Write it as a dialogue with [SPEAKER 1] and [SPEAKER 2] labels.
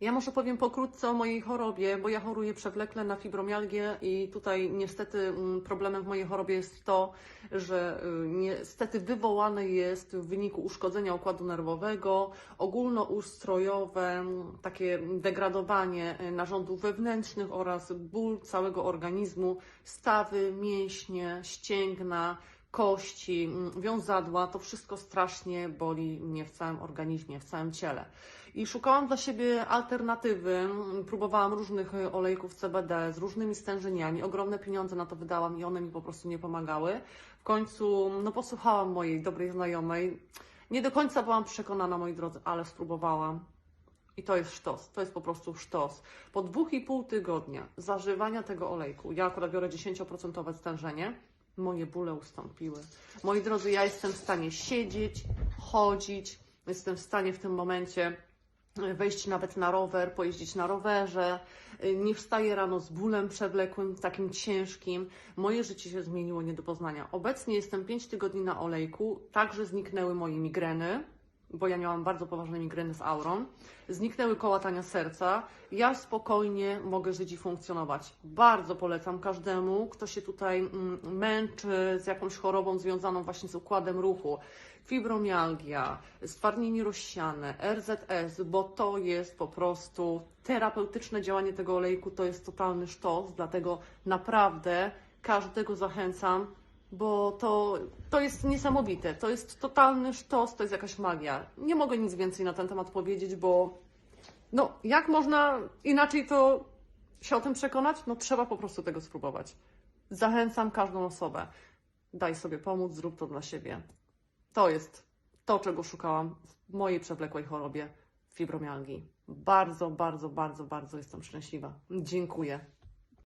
[SPEAKER 1] Ja może powiem pokrótce o mojej chorobie, bo ja choruję przewlekle na fibromialgię i tutaj niestety mm, problemem w mojej chorobie jest to, że y, niestety wywołane jest w wyniku uszkodzenia układu nerwowego, ogólnoustrojowe mm, takie degradowanie y, narządów wewnętrznych oraz ból całego organizmu, stawy, mięśnie, ścięgna, kości, mm, wiązadła, to wszystko strasznie boli mnie w całym organizmie, w całym ciele. I szukałam dla siebie alternatywy, mm, próbowałam różnych y, olejków CBD z różnymi stężeniami, ogromne pieniądze na to wydałam i one mi po prostu nie pomagały. W końcu, no posłuchałam mojej dobrej znajomej. Nie do końca byłam przekonana, moi drodzy, ale spróbowałam. I to jest sztos, to jest po prostu sztos. Po dwóch i pół tygodnia zażywania tego olejku, ja akurat biorę 10% stężenie, moje bóle ustąpiły. Moi drodzy, ja jestem w stanie siedzieć, chodzić, jestem w stanie w tym momencie e, wejść nawet na rower, pojeździć na rowerze, e, nie wstaję rano z bólem przewlekłym, takim ciężkim. Moje życie się zmieniło nie do poznania. Obecnie jestem 5 tygodni na olejku, także zniknęły moje migreny, bo ja miałam bardzo poważne migreny z aurą. Zniknęły kołatania serca. Ja spokojnie mogę żyć i funkcjonować. Bardzo polecam każdemu, kto się tutaj mm, męczy z jakąś chorobą związaną właśnie z układem ruchu. Fibromialgia, stwardnienie rozsiane, RZS, bo to jest po prostu terapeutyczne działanie tego olejku, to jest totalny sztos, dlatego naprawdę każdego zachęcam, bo to, to jest niesamowite, to jest totalny sztos, to jest jakaś magia. Nie mogę nic więcej na ten temat powiedzieć, bo no, jak można inaczej to się o tym przekonać? No, trzeba po prostu tego spróbować. Zachęcam każdą osobę. Daj sobie pomóc, zrób to dla siebie. To jest to, czego szukałam w mojej przewlekłej chorobie fibromialgii. Bardzo, bardzo, bardzo, bardzo jestem szczęśliwa. Dziękuję.